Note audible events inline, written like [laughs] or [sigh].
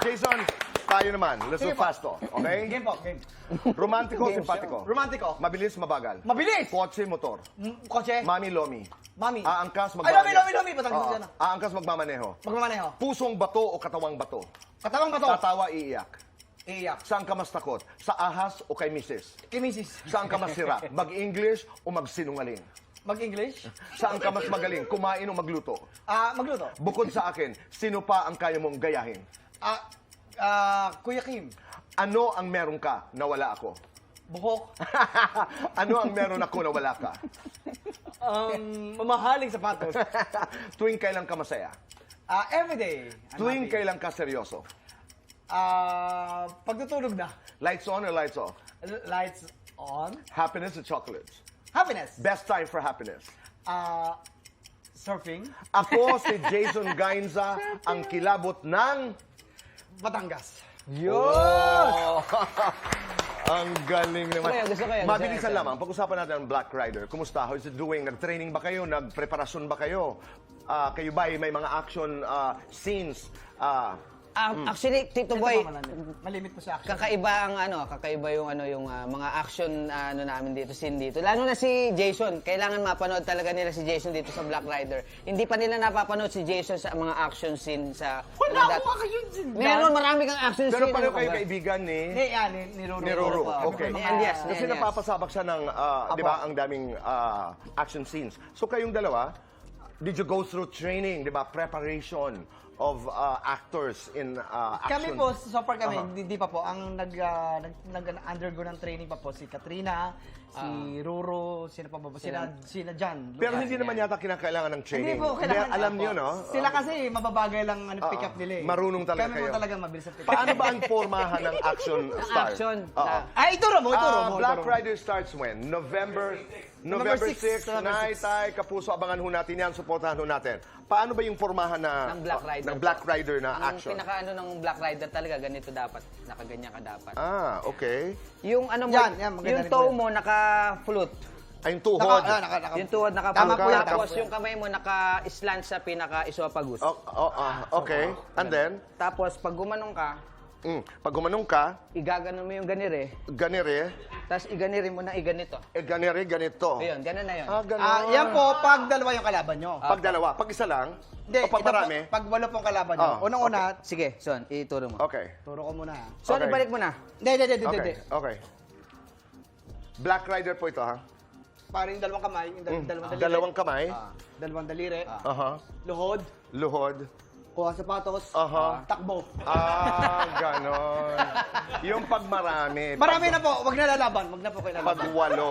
Jason, tayo naman. Let's po. fast to. Okay? Game po, game. Romantiko, simpatiko. Romantiko. Mabilis, mabagal. Mabilis! Kotse, motor. Mm, Kotse. Mami, lomi. Mami. Aangkas, Ay, magmamaneho. lomi, lomi, lomi. Patang Oo. dyan. Aangkas, magmamaneho. Magmamaneho. Pusong bato o katawang bato. Katawang bato. Tatawa, iiyak. Iiyak. Saan ka mas takot? Sa ahas o kay misis? Kay Mrs. Saan ka mas sira? [laughs] Mag-English o magsinungaling? Mag-English? Saan ka mas magaling? Kumain o magluto? Ah, magluto. Bukod sa akin, sino pa ang kaya mong gayahin? Ah, ah, Kuya Kim. Ano ang meron ka na wala ako? Buhok. [laughs] ano ang meron ako na wala ka? Um, mamahaling sapatos. [laughs] Tuwing kailan ka masaya? Ah, everyday. I'm Tuwing happy. kailan ka seryoso? Ah, pagtutulog na. Lights on or lights off? L- Lights on. Happiness or chocolates? Happiness. Best time for happiness? Ah, surfing. Ako si [laughs] Jason Gainza, ang kilabot ng... Batangas. Oh! [laughs] ang galing naman. Gusto ko yan, gusto ko yan, gusto Mabilisan ko yan. lamang, pag-usapan natin ang Black Rider. Kumusta? How is it doing? Nag-training ba kayo? Nag-preparasyon ba kayo? Ah, kayo ba ay may mga action ah, scenes? Ah, Ah, Actually, Tito Ito Boy. Malimit po sa action. kakaiba ang ano, kakaiba yung ano yung ah, mga action ah, ano namin dito scene dito. Lalo na si Jason, kailangan mapanood talaga nila si Jason dito sa Black Rider. Hindi pa nila napapanood si Jason sa mga action scene sa Wala ano, dat- akong. Meron marami kang action pero scene. pareho ano ka kayo ba? kaibigan ni... Ni, yan, ni, ni Ruru. Ni Ruru, Opo. okay. Mga- Ni Elias, ni Kasi Elias. napapasabak siya ng, ah, di ba, ang daming ah, action scenes. So kayong dalawa, did you go through training, di ba, preparation of ah, actors in ah, Kami action? po, so far kami, Aha. hindi, hindi pa po. Ang nag, ah, nag, nag-undergo ng training pa po si Katrina, si Ruru, sino pa ba? ba? Sila, sila Jan. Pero Lucas. hindi naman yata kinakailangan ng Hindi training. po, kailangan. alam Opo. niyo, no? Sila kasi, mababagay lang ano, pick up Oo. nila eh. Marunong talaga Kami kayo. po talaga mabilis ang pick up. Paano ba ang formahan ng action star? action. Oo. Na- Ay, ituro mo, ituro Ah, mo. Black ituro mo. Rider starts when? November November November 6, 6, November Night, 6. Tay, Kapuso, abangan ho natin yan, supportahan ho natin. Paano ba yung formahan na, ng Black Rider. ng Black. Rider na Ang action? pinaka ano ng Black Rider talaga ganito dapat. Nakaganyan ka dapat. Ah, okay. Yung ano mo, Yan, yan, maganda yung rin po toe yan. mo naka-flute. Ay, yung tuhod. Naka, ah, naka, naka. Yung tuhod naka Tama po yan, Tapos tama po yung kamay mo naka-slant sa pinaka-esophagus. Oh, oh, ah, okay. And then, Tapos pag gumanong ka, mm, pag gumanong ka, igaganon mo yung ganire. ganire, Tapos iganire mo na iganito. eh, ganire, ganito. Ayun, ganun na yun. Ah, ganon. Ah, yan po, pag dalawa yung kalaban nyo. Pag dalawa, pag isa lang, Hindi, o pag ito po, marami. pag walo pong kalaban nyo. Ah, Unang-una, Sige, Son, ituro mo. Okay. turo ko muna. ha. Son, Okay. ibalik mo na. Hindi, hindi, hindi, hindi. Okay, okay. Black Rider po ito, ha? Parang yung dalawang kamay, yung dal- Mm, dalawang daliri. Dalawang kamay. Ah, dalawang daliri. Aha. Luhod, Luhod. Kuha sapatos, Aha. takbo. Ah, [laughs] ganon. Yung pag marami. Marami pag, na po, wag na lalaban, wag na po kayo lalaban. Pag walo.